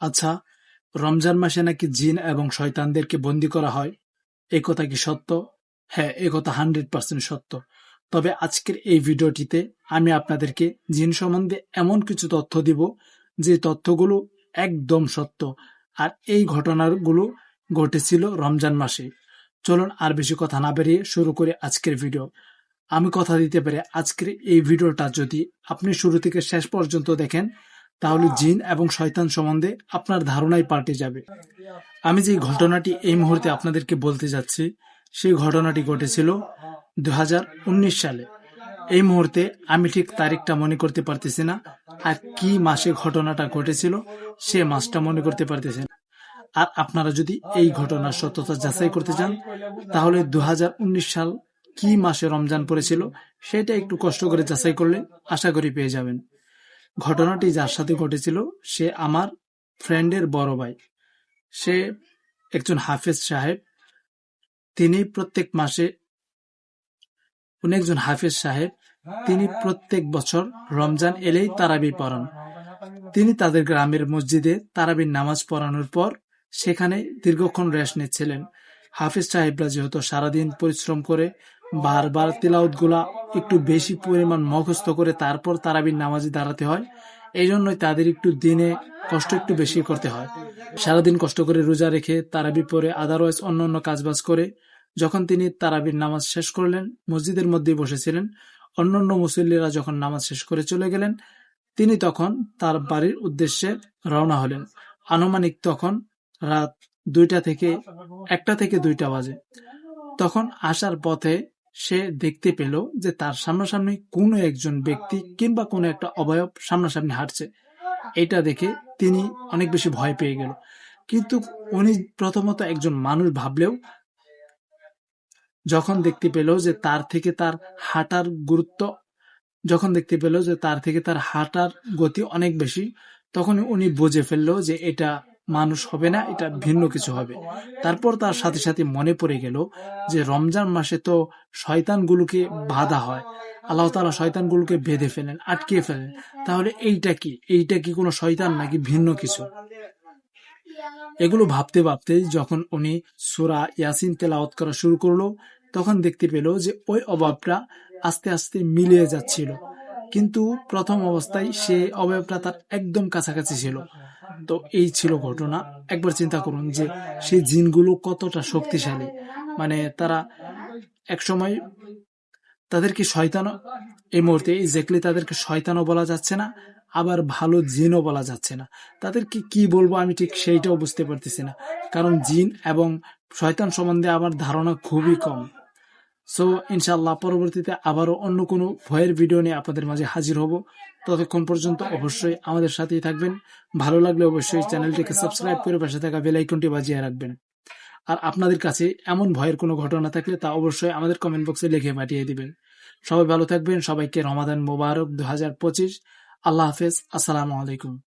আচ্ছা, রমজান মাসে নাকি জিন এবং শয়তানদেরকে বন্দী করা হয়, এ কথা কি সত্য? হ্যাঁ, এ কথা হান্ড্রেড পার্সেন্ট সত্য। তবে আজকের এই ভিডিওটিতে আমি আপনাদেরকে জিন সম্বন্ধে এমন কিছু তথ্য দিব যে তথ্যগুলো একদম সত্য আর এই ঘটনাগুলো ঘটেছিল রমজান মাসে চলুন আর বেশি কথা না বেরিয়ে শুরু করে আজকের ভিডিও আমি কথা দিতে পারি আজকের এই ভিডিওটা যদি আপনি শুরু থেকে শেষ পর্যন্ত দেখেন তাহলে জিন এবং শয়তান সম্বন্ধে আপনার ধারণাই পাল্টে যাবে। আমি যে ঘটনাটি এই মুহূর্তে আপনাদেরকে বলতে যাচ্ছি সেই ঘটনাটি ঘটেছিল দুহাজার উনিশ সালে। এই মুহূর্তে আমি ঠিক তারিখটা মনে করতে পারতেছি না আর কি মাসে ঘটনাটা ঘটেছিল সে মাসটা মনে করতে পারতেছি না। আর আপনারা যদি এই ঘটনার সত্যতা যাচাই করতে চান তাহলে দু হাজার উনিশ সাল কি মাসে রমজান পড়েছিল সেটা একটু কষ্ট করে যাচাই করলে আশা করি পেয়ে যাবেন। ঘটনাটি যার সাথে ঘটেছিল, সে আমার ফ্রেন্ডের বড় ভাই। সে একজন হাফেজ সাহেব। তিনি প্রত্যেক মাসে, উনি একজন হাফেজ সাহেব। তিনি প্রত্যেক বছর রমজান এলেই তারাবি পড়ান। তিনি তাদের গ্রামের মসজিদে তারাবির নামাজ পড়ানোর পর সেখানে দীর্ঘক্ষণ রেস্ট নিচ্ছিলেন। হাফিজ সাহেবরা যেহেতু সারাদিন পরিশ্রম করে বারবারগুলা একটু বেশি পরিমাণ মুখস্থ করে তারপর তারাবির নামাজে দাঁড়াতে হয়। এই জন্যই তাদের একটু দিনে কষ্ট একটু বেশি করতে হয়। সারাদিন কষ্ট করে রোজা রেখে তারাবি পরে আদারওয়াইজ অন্য অন্য কাজবাজ করে যখন তিনি তারাবির নামাজ শেষ করলেন, মসজিদের মধ্যেই বসেছিলেন অন্যান্য মুসল্লিরা যখন নামাজ শেষ করে চলে গেলেন, তিনি তখন তার বাড়ির উদ্দেশ্যে রওনা হলেন। আনুমানিক তখন রাত দুইটা থেকে একটা থেকে দুইটা বাজে। তখন আসার পথে সে দেখতে পেল যে তার সামনাসামনি কোনো একজন ব্যক্তি কিংবা কোনো একটা অবয়ব সামনাসামনি হাঁটছে। এটা দেখে তিনি অনেক বেশি ভয় পেয়ে গেল। কিন্তু উনি প্রথমত একজন মানুষ ভাবলেও যখন দেখতে পেল যে তার থেকে তার হাঁটার গুরুত্ব, যখন দেখতে পেল যে তার থেকে তার হাঁটার গতি অনেক বেশি, তখন উনি বুঝে ফেলল যে এটা মানুষ হবে না, এটা ভিন্ন কিছু হবে। তারপর তার সাথে সাথে মনে পড়ে গেল যে রমজান মাসে তো শয়তানগুলোকে বাধা হয়। আল্লাহ তালা শয়তানগুলোকে বেঁধে ফেলেন আটকিয়ে ফেলেন। তাহলে এইটা কি? এইটা কি কোনো শয়তান নাকি ভিন্ন কিছু? এগুলো ভাবতে ভাবতে যখন উনি সুরা ইয়াসিন তেলাওয়াত করা শুরু করল, তখন দেখতে পেল যে ওই অভাবটা আস্তে আস্তে মিলিয়ে যাচ্ছিল। কিন্তু প্রথম অবস্থায় সে অবয়বটা তার একদম কাছাকাছি ছিল। তো এই ছিল ঘটনা। একবার চিন্তা করুন যে সেই জিনগুলো কতটা শক্তিশালী। মানে তারা এক সময় তাদেরকে শয়তানও, এই মুহূর্তে এক্স্যাক্টলি তাদেরকে শয়তানও বলা যাচ্ছে না, আবার ভালো জিনও বলা যাচ্ছে না। তাদেরকে কি বলব আমি ঠিক সেইটাও বুঝতে পারতেছি না। কারণ জিন এবং শয়তান সম্বন্ধে আমার ধারণা খুবই কম। সো ইনশাল্লাহ পরবর্তীতে আবারও অন্য কোনো ভয়ের ভিডিও নিয়ে আপনাদের মাঝে হাজির হব। ততক্ষণ পর্যন্ত অবশ্যই আমাদের সাথেই থাকবেন। ভালো লাগলে অবশ্যই চ্যানেলটিকে সাবস্ক্রাইব করে পাশে থাকা বেলাইকনটি বাজিয়ে রাখবেন। আর আপনাদের কাছে এমন ভয়ের কোনো ঘটনা থাকলে তা অবশ্যই আমাদের কমেন্ট বক্সে লিখে পাঠিয়ে দিবেন। সবাই ভালো থাকবেন। সবাইকে রমাদান মোবারক দু হাজার পঁচিশ। আল্লাহ হাফেজ। আসসালামু আলাইকুম।